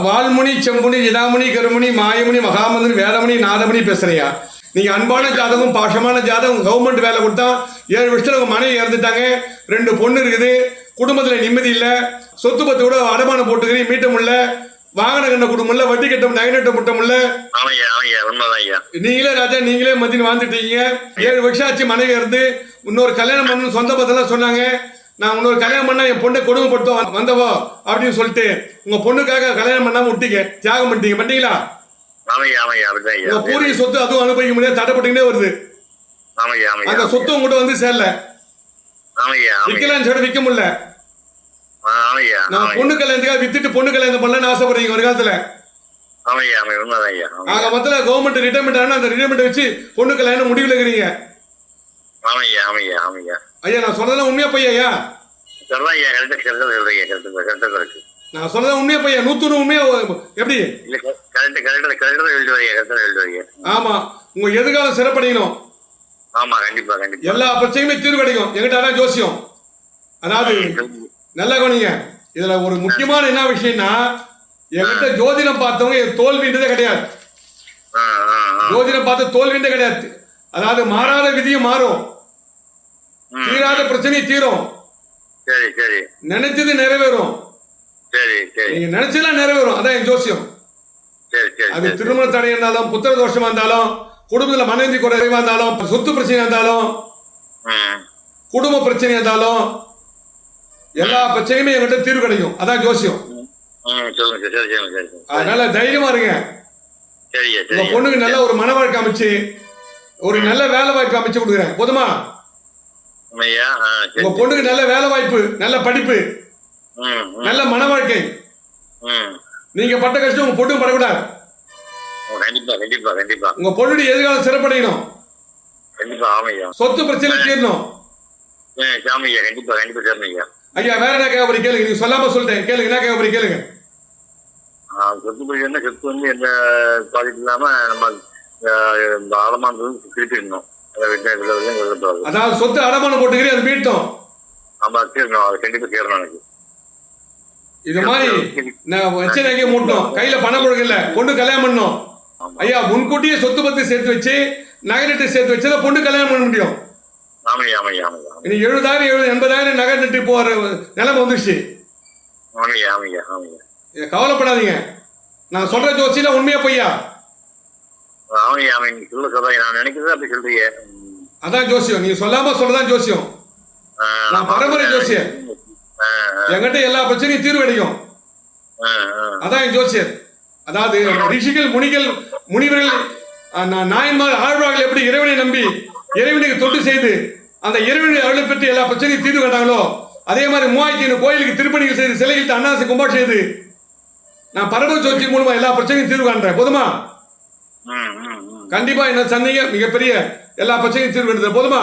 வால்முனி செம்புனி இதாமுனி கருமுனி மாயமுனி மகாமந்தன் வேதமுனி நாதமணி பேசுறியா நீங்க அன்பான ஜாதகம் பாஷமான ஜாதகம் கவர்மெண்ட் வேலை கொடுத்தா ஏழு வருஷத்துல உங்க மனைவி இறந்துட்டாங்க ரெண்டு பொண்ணு இருக்குது குடும்பத்துல நிம்மதி இல்லை சொத்து பத்து கூட அடமானம் போட்டுக்கிறீங்க மீட்ட முடியல வாகன கண்ண குடும்பம் இல்ல வட்டி கட்டம் நகை நட்ட முட்டம் இல்ல ஆமையா ஆமையா உண்மைதான் ஐயா நீங்களே ராஜா நீங்களே மத்தின்னு வாழ்ந்துட்டீங்க. ஏழு வருஷம் ஆச்சு மனைவி இருந்து இன்னொரு கல்யாணம் பண்ணணும் சொந்த பத்தெல்லாம் சொன்னாங்க. நான் இன்னொரு கல்யாணம் பண்ணா என் பொண்ணை கொடுமைப்படுத்தும் வந்தவோ அப்படின்னு சொல்லிட்டு உங்க பொண்ணுக்காக கல்யாணம் பண்ணாம விட்டீங்க. தியாகம் பண்ணிட்டீங்க. ஐயா உங்க பூர்வீக சொத்து அதுவும் அனுபவிக்க முடியாது. தடைப்பட்டுக்கிட்டே வருது. அந்த சொத்து உங்ககிட்ட வந்து சேரல. விற்கலாம்னு சொல்லிட்டு விற்க முடியல. நான் பொண்ணு கல்யாணத்துக்காக வித்துட்டு பொண்ணு கல்யாணம் பண்ணலாம்னு ஆசைப்படுறீங்க ஒரு காலத்துல. ஆக மொத்தத்தில் கவர்மெண்ட் ரிட்டைர்மெண்ட் ஆனால் அந்த ரிட்டைர்மெண்ட் வச்சு பொண்ணு கல்யாணம் முடிவில் இருக்கிறீங்க. ஐயா நான் சொல்றதெல்லாம் உண்மையா பையா நான் சொல்றதா உண்மையா பையா? நூத்தூறு உண்மையா எப்படி? ஆமா உங்க எதிர்காலம் சிறப்படையணும். ஆமா கண்டிப்பா கண்டிப்பா. எல்லா பிரச்சனையுமே தீர்வு கிடைக்கும் எங்கிட்ட ஜோசியம். அதாவது நல்லா கவனிங்க. இதுல ஒரு முக்கியமான என்ன விஷயம்னா என்கிட்ட ஜோதிடம் பார்த்தவங்க தோல்வின்றதே கிடையாது. ஜோதிடம் பார்த்த தோல்வின்றதே கிடையாது. அதாவது மாறாத விதியும் மாறும். தீராத பிரச்சனையும் தீரும். நினைச்சது நிறைவேறும். நீங்க நினைச்சதெல்லாம் நிறைவேறும். அதான் என் ஜோசியம். அது திருமண தடை இருந்தாலும் புத்திர தோஷமா இருந்தாலும் குடும்பத்துல மனைவி குறைவா இருந்தாலும் சொத்து பிரச்சனையா இருந்தாலும் குடும்ப பிரச்சனையா இருந்தாலும் எல்லா பிரச்சனையுமே என்கிட்ட தீர்வு கிடைக்கும். அதான் ஜோசியம். அதனால தைரியமா இருங்க. உங்க பொண்ணுக்கு நல்ல ஒரு மன வாழ்க்கை அமைச்சு ஒரு நல்ல வேலை வாய்ப்பு அமைச்சு கொடுக்குறேன். போதுமா? உங்க பொண்ணுக்கு நல்ல வேலை வாய்ப்பு நல்ல படிப்பு நல்ல மன வாழ்க்கை நீங்க பட்ட கஷ்டம் உங்க பொண்ணுக்கு படக்கூடாது. கண்டிப்பா கண்டிப்பா கண்டிப்பா. உங்க பொண்ணுடைய எதிர்காலம் சிறப்படையணும். கண்டிப்பா ஆமையா சொத்து பிரச்சனை தீரணும். சாமியா கண்டிப்பா கண்டிப்பா சரிங்க ஐயா வேற என்ன கேட்க போறீங்க? கேளுங்க. நீங்க சொல்லாம சொல்லிட்டேன். கேளுங்க என்ன கேட்க போறீங்க? கேளுங்க. சொத்து போய் என்ன? சொத்து வந்து எந்த பாதிப்பு இல்லாம நம்ம ஆழமானது திருப்பிடணும் அதாவது சொத்து அடமானம் போட்டுக்கிறீங்க அது மீட்டும். ஆமா தீரணும் அது கண்டிப்பா தீரணும் எனக்கு. இது மாதிரி நான் வச்சு நகைய மூட்டோம் கையில பணம் கொடுக்க இல்ல பொண்ணு கல்யாணம் பண்ணோம் ஐயா முன்கூட்டியே சொத்து பத்து சேர்த்து வச்சு நகை சேர்த்து வச்சு பொண்ணு கல்யாணம் பண்ண முடியும். இனி எழுபதாயிரம் எழுபது எண்பதாயிரம் நகை நட்டு போற நிலைமை வந்துருச்சு. கவலைப்படாதீங்க. நான் சொல்ற ஜோசியில உண்மையா பொய்யா. அதான் ஜோசியம். நீங்க சொல்லாம சொல்லதான் ஜோசியம். நான் பரம்பரை ஜோசியர். என்கிட்ட எல்லா பிரச்சனையும் தீர்வு கிடைக்கும். ஆஹ், ஆஹ். அதான் என் ஜோசியர். அதாவது ரிஷிகள் முனிகள் முனிவர்கள் நாயன்மார் ஆழ்வார்கள் எப்படி இறைவனை நம்பி இறைவனுக்கு தொண்டு செய்து அந்த இறைவனை அருளை பெற்று எல்லா பிரச்சனையும் தீர்வு கண்டாங்களோ அதே மாதிரி மூவாயிரத்தி ஐநூறு கோயிலுக்கு திருப்பணிகள் செய்து சிலைகள் அன்னாசி கும்பாஷ் செய்து நான் பரம ஜோதி மூலமா எல்லா பிரச்சனையும் தீர்வு காண்றேன். போதுமா. கண்டிப்பா என்ன சந்தேக மிகப்பெரிய எல்லா பிரச்சனையும் தீர்வு கண்டது போதுமா?